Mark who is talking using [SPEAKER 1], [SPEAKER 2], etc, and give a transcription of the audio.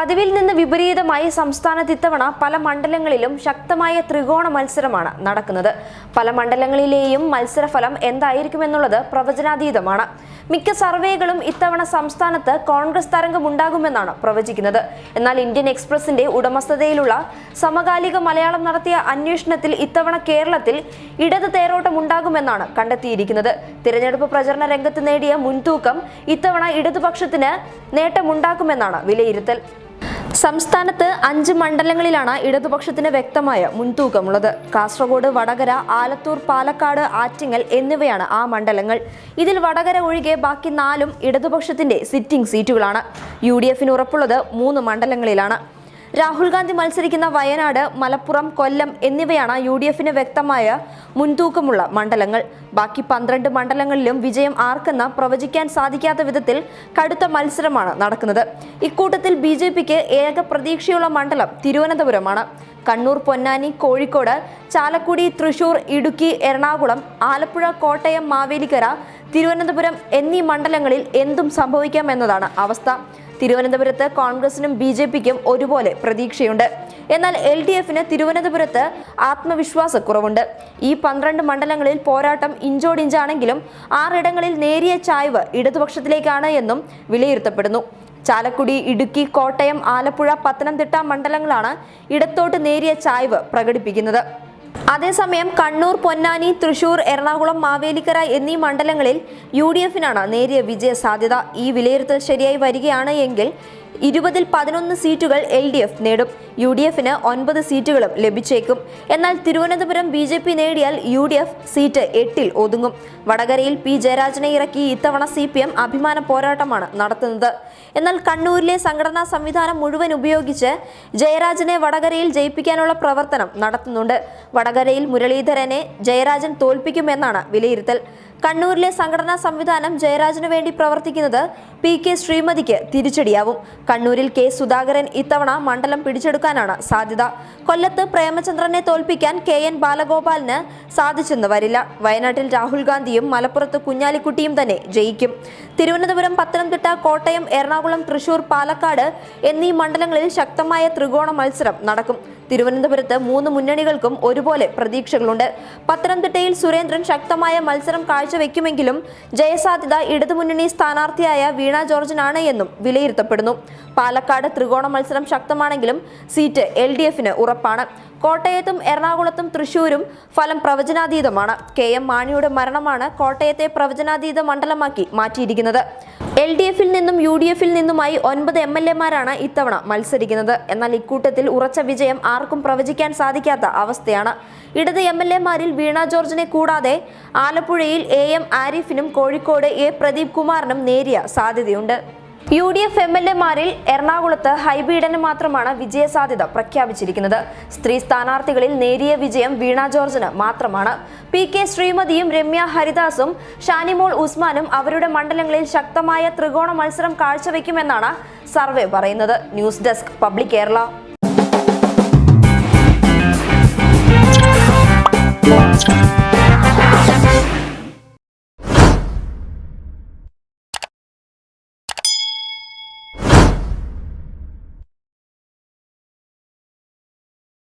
[SPEAKER 1] പതിവിൽ നിന്ന് വിപരീതമായി സംസ്ഥാനത്ത് ഇത്തവണ പല മണ്ഡലങ്ങളിലും ശക്തമായ ത്രികോണ മത്സരമാണ് നടക്കുന്നത്. പല മണ്ഡലങ്ങളിലെയും മത്സരഫലം എന്തായിരിക്കുമെന്നുള്ളത് പ്രവചനാതീതമാണ്. മിക്ക സർവേകളും ഇത്തവണ സംസ്ഥാനത്ത് കോൺഗ്രസ് തരംഗമുണ്ടാകുമെന്നാണ് പ്രവചിക്കുന്നത്. എന്നാൽ ഇന്ത്യൻ എക്സ്പ്രസിന്റെ ഉടമസ്ഥതയിലുള്ള സമകാലിക മലയാളം നടത്തിയ അന്വേഷണത്തിൽ ഇത്തവണ കേരളത്തിൽ ഇടത് തേരോട്ടം ഉണ്ടാകുമെന്നാണ് കണ്ടെത്തിയിരിക്കുന്നത്. തിരഞ്ഞെടുപ്പ് പ്രചരണ രംഗത്ത് നേടിയ മുൻതൂക്കം ഇത്തവണ ഇടതുപക്ഷത്തിന് നേട്ടമുണ്ടാക്കുമെന്നാണ് വിലയിരുത്തൽ. സംസ്ഥാനത്ത് അഞ്ച് മണ്ഡലങ്ങളിലാണ് ഇടതുപക്ഷത്തിന് വ്യക്തമായ മുൻതൂക്കമുള്ളത്. കാസർഗോഡ് വടകര ആലത്തൂർ പാലക്കാട് ആറ്റിങ്ങൽ എന്നിവയാണ് ആ മണ്ഡലങ്ങൾ. ഇതിൽ വടകര ഒഴികെ ബാക്കി നാലും ഇടതുപക്ഷത്തിന്റെ സിറ്റിംഗ് സീറ്റുകളാണ്. യു ഡി എഫിന് ഉറപ്പുള്ളത് മൂന്ന് മണ്ഡലങ്ങളിലാണ്. രാഹുൽ ഗാന്ധി മത്സരിക്കുന്ന വയനാട് മലപ്പുറം കൊല്ലം എന്നിവയാണ് യു ഡി എഫിന് വ്യക്തമായ മുൻതൂക്കമുള്ള മണ്ഡലങ്ങൾ. ബാക്കി പന്ത്രണ്ട് മണ്ഡലങ്ങളിലും വിജയം ആർക്കെന്ന് പ്രവചിക്കാൻ സാധിക്കാത്ത വിധത്തിൽ കടുത്ത മത്സരമാണ് നടക്കുന്നത്. ഇക്കൂട്ടത്തിൽ ബി ജെ പിക്ക് ഏക പ്രതീക്ഷയുള്ള മണ്ഡലം തിരുവനന്തപുരമാണ്. കണ്ണൂർ പൊന്നാനി കോഴിക്കോട് ചാലക്കുടി തൃശൂർ ഇടുക്കി എറണാകുളം ആലപ്പുഴ കോട്ടയം മാവേലിക്കര തിരുവനന്തപുരം എന്നീ മണ്ഡലങ്ങളിൽ എന്തും സംഭവിക്കാമെന്നതാണ് അവസ്ഥ. തിരുവനന്തപുരത്ത് കോൺഗ്രസിനും ബി ജെ പിക്കും ഒരുപോലെ പ്രതീക്ഷയുണ്ട്. എന്നാൽ എൽ ഡി എഫിന് തിരുവനന്തപുരത്ത് ആത്മവിശ്വാസക്കുറവുണ്ട്. ഈ പന്ത്രണ്ട് മണ്ഡലങ്ങളിൽ പോരാട്ടം ഇഞ്ചോടിഞ്ചാണെങ്കിലും ആറിടങ്ങളിൽ നേരിയ ചായ്വ് ഇടതുപക്ഷത്തിലേക്കാണ് എന്നും വിലയിരുത്തപ്പെടുന്നു. ചാലക്കുടി ഇടുക്കി കോട്ടയം ആലപ്പുഴ പത്തനംതിട്ട മണ്ഡലങ്ങളാണ് ഇടത്തോട്ട് നേരിയ ചായ്വ് പ്രകടിപ്പിക്കുന്നത്. അതേസമയം കണ്ണൂർ പൊന്നാനി തൃശൂർ എറണാകുളം മാവേലിക്കര എന്നീ മണ്ഡലങ്ങളിൽ യു ഡി എഫിനാണ് നേരിയ വിജയ സാധ്യത ഈ വിലയിരുത്തൽ ശരിയായി വരികയാണ് എങ്കിൽ ഇരുപതിൽ പതിനൊന്ന് സീറ്റുകൾ എൽ ഡി എഫ് നേടും. യു ഡി എഫിന് ഒൻപത് സീറ്റുകളും ലഭിച്ചേക്കും. എന്നാൽ തിരുവനന്തപുരം ബി ജെ പി നേടിയാൽ യു ഡി എഫ് സീറ്റ് എട്ടിൽ ഒതുങ്ങും. വടകരയിൽ പി ജയരാജനെ ഇറക്കി ഇത്തവണ സി പി എം അഭിമാന പോരാട്ടമാണ് നടത്തുന്നത്. എന്നാൽ കണ്ണൂരിലെ സംഘടനാ സംവിധാനം മുഴുവൻ ഉപയോഗിച്ച് ജയരാജനെ വടകരയിൽ ജയിപ്പിക്കാനുള്ള പ്രവർത്തനം നടത്തുന്നുണ്ട്. വടകരയിൽ മുരളീധരനെ ജയരാജൻ തോൽപ്പിക്കുമെന്നാണ് വിലയിരുത്തൽ. കണ്ണൂരിലെ സംഘടനാ സംവിധാനം ജയരാജന് വേണ്ടി പ്രവർത്തിക്കുന്നത് പി കെ ശ്രീമതിക്ക് തിരിച്ചടിയാവും. കണ്ണൂരിൽ കെ സുധാകരൻ ഇത്തവണ മണ്ഡലം പിടിച്ചെടുക്കാനാണ് സാധ്യത. കൊല്ലത്ത് പ്രേമചന്ദ്രനെ തോൽപ്പിക്കാൻ കെ എൻ ബാലഗോപാലിന് സാധിച്ചെന്ന് വരില്ല. വയനാട്ടിൽ രാഹുൽ ഗാന്ധിയും മലപ്പുറത്ത് കുഞ്ഞാലിക്കുട്ടിയും തന്നെ ജയിക്കും. തിരുവനന്തപുരം പത്തനംതിട്ട കോട്ടയം എറണാകുളം തൃശൂർ പാലക്കാട് എന്നീ മണ്ഡലങ്ങളിൽ ശക്തമായ ത്രികോണ മത്സരം നടക്കും. തിരുവനന്തപുരത്ത് മൂന്ന് മുന്നണികൾക്കും ഒരുപോലെ പ്രതീക്ഷകളുണ്ട്. പത്തനംതിട്ടയിൽ സുരേന്ദ്രൻ ശക്തമായ മത്സരം കാഴ്ചവെക്കുമെങ്കിലും ജയസാധ്യത ഇടതുമുന്നണി സ്ഥാനാർത്ഥിയായ വീണ ജോർജിനാണ് എന്നും വിലയിരുത്തപ്പെടുന്നു. പാലക്കാട് ത്രികോണ മത്സരം ശക്തമാണെങ്കിലും സീറ്റ് എൽ ഡി എഫിന് ഉറപ്പാണ്. കോട്ടയത്തും എറണാകുളത്തും തൃശൂരും ഫലം പ്രവചനാതീതമാണ്. കെ എം മാണിയുടെ മരണമാണ് കോട്ടയത്തെ പ്രവചനാതീത മണ്ഡലമാക്കി മാറ്റിയിരിക്കുന്നത്. എൽ ഡി എഫിൽ നിന്നും യു ഡി എഫിൽ നിന്നുമായി ഒൻപത് എം എൽ എമാരാണ് ഇത്തവണ മത്സരിക്കുന്നത്. എന്നാൽ ഇക്കൂട്ടത്തിൽ ഉറച്ച വിജയം ആർക്കും പ്രവചിക്കാൻ സാധിക്കാത്ത അവസ്ഥയാണ്. ഇടത് എം എൽ എമാരിൽ വീണ ജോർജിനെ കൂടാതെ ആലപ്പുഴയിൽ എ എം ആരിഫിനും കോഴിക്കോട് എ പ്രദീപ് കുമാറിനും നേരിയ സാധ്യതയുണ്ട്. U D F M L എമാരിൽ എറണാകുളത്ത് ഹൈബീഡന് മാത്രമാണ് വിജയസാധ്യത പ്രഖ്യാപിച്ചിരിക്കുന്നത്. സ്ത്രീ സ്ഥാനാർത്ഥികളിൽ നേരിയ വിജയം വീണ ജോർജിന് മാത്രമാണ്. പി കെ ശ്രീമതിയും രമ്യ ഹരിദാസും ഷാനിമോൾ ഉസ്മാനും അവരുടെ മണ്ഡലങ്ങളിൽ ശക്തമായ ത്രികോണ മത്സരം കാഴ്ചവെക്കുമെന്നാണ് സർവേ പറയുന്നത്. News desk public Kerala.